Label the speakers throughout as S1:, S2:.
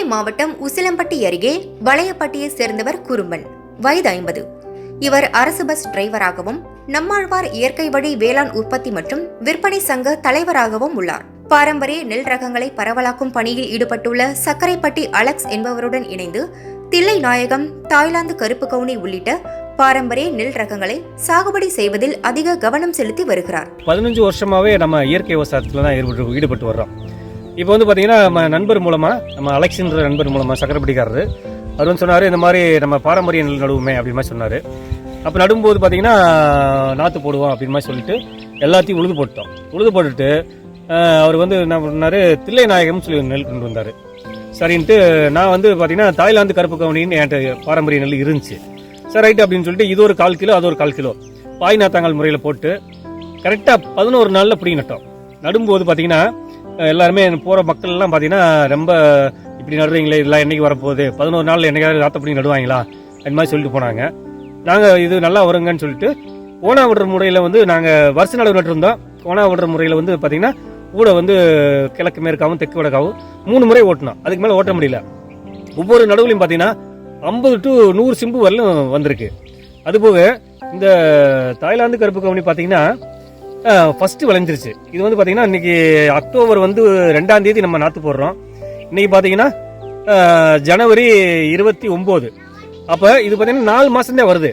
S1: மதுரை மாவட்டம் உசிலம்பட்டி அருகே வளையப்பட்டியை சேர்ந்தவர் குறும்பன். வயது ஐம்பது. இவர் அரசு பஸ் டிரைவராகவும் நம்மாழ்வார் இயற்கை வழி வேளாண் உற்பத்தி மற்றும் விற்பனை சங்க தலைவராகவும் உள்ளார். பாரம்பரிய நெல் ரகங்களை பரவலாக்கும் பணியில் ஈடுபட்டுள்ள சக்கரைப்பட்டி அலெக்ஸ் என்பவருடன் இணைந்து தில்லை நாயகம் தாய்லாந்து கருப்பு கவுனி உள்ளிட்ட பாரம்பரிய நெல் ரகங்களை சாகுபடி செய்வதில் அதிக கவனம் செலுத்தி வருகிறார்.
S2: பதினஞ்சு வருஷமாவே நம்ம இயற்கை விவசாயத்தில் தான் ஈடுபட்டு ஈடுபட்டு வர்றோம். இப்போ வந்து பார்த்தீங்கன்னா நம்ம நண்பர் மூலமாக நம்ம அலெக்ஸ்ன்ற நண்பர் மூலமாக சக்கரப்படிக்காரரு அவர் வந்து சொன்னார் இந்த மாதிரி நம்ம பாரம்பரிய நெல் நடுவுமே அப்படின்னு மாதிரி சொன்னார். அப்போ நடும்போது பார்த்தீங்கன்னா நாற்று போடுவோம் அப்படின்னு மாதிரி சொல்லிட்டு எல்லாத்தையும் உழுது போட்டோம் உழுது போட்டுட்டு அவர் வந்து என்ன பண்ணார் தில்லை நாயகம்னு சொல்லி நெல் கொண்டு வந்தார். சரின்ட்டு நான் வந்து பார்த்தீங்கன்னா தாய்லாந்து கருப்பு கவுனின்னு என்கிட்ட பாரம்பரிய நெல் இருந்துச்சு. சரி ரைட்டு அப்படின்னு சொல்லிட்டு இது ஒரு கால் கிலோ அது ஒரு கால் கிலோ. பாய் நாத்தாங்கல் முறையில் போட்டு கரெக்டாக பதினோரு நாளில் பிடி நட்டோம். நடும்போது பார்த்தீங்கன்னா எல்லாருமே போகிற மக்கள் எல்லாம் பார்த்தீங்கன்னா ரொம்ப இப்படி நடுறீங்களே இதெல்லாம் என்றைக்கு வரப்போகுது? பதினோரு நாளில் என்னைக்காவது நாத்தப்படி நடுவாங்களா? அந்த மாதிரி சொல்லிட்டு போனாங்க. நாங்கள் இது நல்லா வருங்கன்னு சொல்லிட்டு ஓனா விடுற முறையில் வந்து நாங்கள் வருஷ நடவு நட்டுருந்தோம். ஓனா விடுற முறையில் வந்து பார்த்தீங்கன்னா கூட வந்து கிழக்கு மேற்காவும் தெற்கு வடக்காவும் மூணு முறை ஓட்டினோம். அதுக்கு மேலே ஓட்ட முடியல. ஒவ்வொரு நடுவுலையும் பார்த்தீங்கன்னா ஐம்பது டு நூறு சிம்பு வரலும் வந்திருக்கு. அதுபோக இந்த தாய்லாந்து கருப்பு கவுனி பார்த்தீங்கன்னா ஃபஸ்ட்டு விளைஞ்சிருச்சு. இது வந்து பார்த்தீங்கன்னா இன்னைக்கு அக்டோபர் வந்து ரெண்டாம் தேதி நம்ம நாற்று போடுறோம். இன்னைக்கு பார்த்தீங்கன்னா ஜனவரி இருபத்தி ஒம்பது. அப்போ இது பார்த்தீங்கன்னா நாலு மாதம் தான் வருது.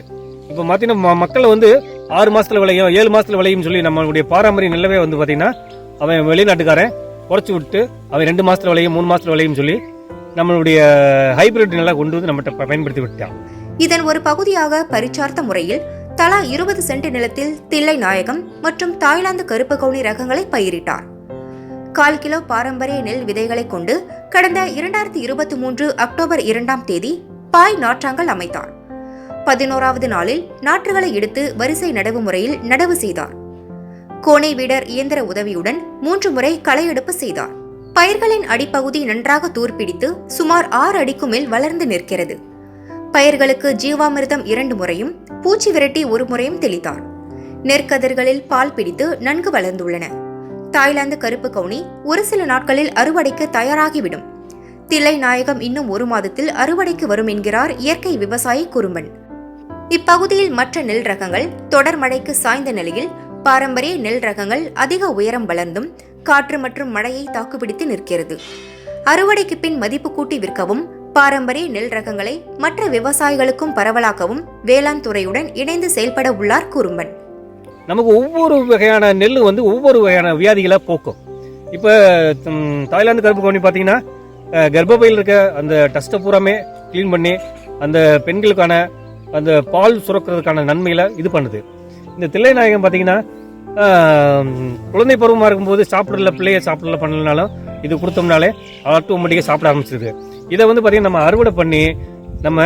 S2: இப்போ பார்த்தீங்கன்னா ம- வந்து ஆறு மாதத்தில் விளையும் ஏழு மாதத்தில் விளையும் சொல்லி நம்மளுடைய பாரம்பரிய நிலவே வந்து பார்த்தீங்கன்னா அவன் வெளிநாட்டுக்காரன் குறைச்சி விட்டு அவன் ரெண்டு மாதத்தில் விளையும் மூணு மாதத்தில் விளையும் சொல்லி நம்மளுடைய ஹைபிரிட் நெல்லை கொண்டு வந்து நம்மகிட்ட பயன்படுத்தி விட்டான்.
S1: இதன் ஒரு பகுதியாக பரிச்சார்த்த முறையில் தலா இருபது சென்ட் நிலத்தில் தில்லை நாயகம் மற்றும் தாய்லாந்து கருப்பு கவுனி ரகங்களை பயிரிட்டார். கால் கிலோ பாரம்பரிய நெல் விதைகளை கொண்டு கடந்த இரண்டாயிரத்தி இருபத்தி மூன்று அக்டோபர் இரண்டாம் தேதி பாய் நாற்றாங்கல் அமைத்தார். பதினோராவது நாளில் நாற்றுகளை எடுத்து வரிசை நடவு முறையில் நடவு செய்தார். கோணை வீடர் இயந்திர உதவியுடன் மூன்று முறை களை எடுப்பு செய்தார். பயிர்களின் அடிப்பகுதி நன்றாக தூர்பிடித்து சுமார் ஆறு அடிக்கு மேல் வளர்ந்து நிற்கிறது. பயிர்களுக்கு ஜீவாமிர்தம் இரண்டு முறையும் பூச்சி விரட்டி ஒரு முறையும் தெளித்தார். நெற்கதிர்களில் பால் பிடித்து நன்கு வளர்ந்துள்ளன. தாய்லாந்து கருப்பு கவுனி ஒரு சில நாட்களில் அறுவடைக்கு தயாராகிவிடும். தில்லை நாயகம் இன்னும் ஒரு மாதத்தில் அறுவடைக்கு வரும் என்கிறார் இயற்கை விவசாயி குறும்பன். இப்பகுதியில் மற்ற நெல் ரகங்கள் தொடர் மழைக்கு சாய்ந்த நிலையில் பாரம்பரிய நெல் ரகங்கள் அதிக உயரம் வளர்ந்தும் காற்று மற்றும் மழையை தாக்குப்பிடித்து நிற்கிறது. அறுவடைக்கு பின் மதிப்பு கூட்டி விற்கவும் பாரம்பரிய நெல் ரகங்களை மற்ற விவசாயிகளுக்கும் பரவலாக்கவும் வேளாண் துறையுடன் இணைந்து செயல்பட உள்ளார் குறும்பன்.
S2: நமக்கு ஒவ்வொரு வகையான நெல் வந்து ஒவ்வொரு வகையான வியாதிகளை போக்கும். இப்போ தாய்லாந்து கருப்பு கவுனி பார்த்தீங்கன்னா கர்ப்பப்பையில் இருக்க அந்த டஸ்ட்டை பூராமே க்ளீன் பண்ணி அந்த பெண்களுக்கான அந்த பால் சுரக்கிறதுக்கான நன்மைகளை இது பண்ணுது. இந்த தில்லை நாயகம் பார்த்தீங்கன்னா குழந்தை பருவமாக இருக்கும்போது சாப்பிடல பிள்ளைய சாப்பிடல பண்ணலனாலும் இது கொடுத்தோம்னாலே ஆட்டோமேட்டிக்காக சாப்பிட ஆரம்பிச்சிருது. இதை வந்து பார்த்தீங்கன்னா நம்ம அறுவடை பண்ணி நம்ம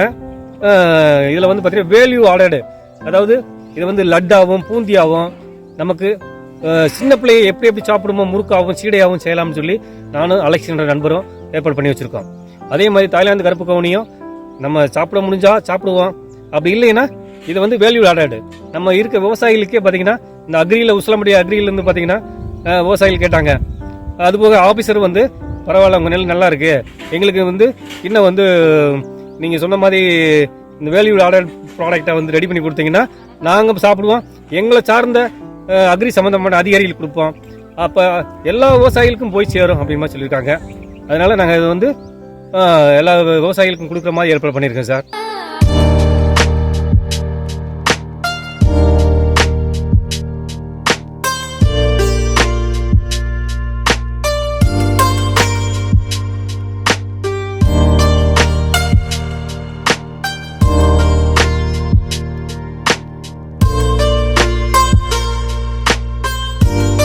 S2: இதில் வந்து பார்த்தீங்கன்னா வேல்யூ ஆடடு அதாவது இது வந்து லட்டாகவும் பூந்தியாகவும் நமக்கு சின்ன பிள்ளையை எப்படி எப்படி சாப்பிடுமோ முறுக்காகவும் சீடையாகவும் செய்யலாம்னு சொல்லி நானும் அலெக்ஸ் என்ற நண்பரும் ஏற்பாடு பண்ணி வச்சுருக்கோம். அதே மாதிரி தாய்லாந்து கருப்பு கவுனியும் நம்ம சாப்பிட முடிஞ்சா சாப்பிடுவோம். அப்படி இல்லைன்னா இது வந்து வேல்யூ ஆடாடு நம்ம இருக்க விவசாயிகளுக்கே பார்த்தீங்கன்னா இந்த அக்ரியில் உசிலம்படி அக்ரியிலேருந்து பார்த்தீங்கன்னா விவசாயிகள் கேட்டாங்க. அதுபோக ஆஃபீஸர் வந்து பரவாயில்ல உங்கள் நெல் நல்லா இருக்கு. எங்களுக்கு வந்து இன்னும் வந்து நீங்கள் சொன்ன மாதிரி இந்த வேல்யூ ஆர்டர் ப்ராடக்ட்டை வந்து ரெடி பண்ணி கொடுத்தீங்கன்னா நாங்கள் சாப்பிடுவோம். எங்களை சார்ந்த அக்ரி சம்மந்தமான அதிகாரிகள் கொடுப்போம். அப்போ எல்லா விவசாயிகளுக்கும் போய் சேரும் அப்படின்னு சொல்லியிருக்காங்க. அதனால் நாங்கள் இது வந்து எல்லா விவசாயிகளுக்கும் கொடுக்குற மாதிரி ஏற்பாடு பண்ணியிருக்கோம் சார்.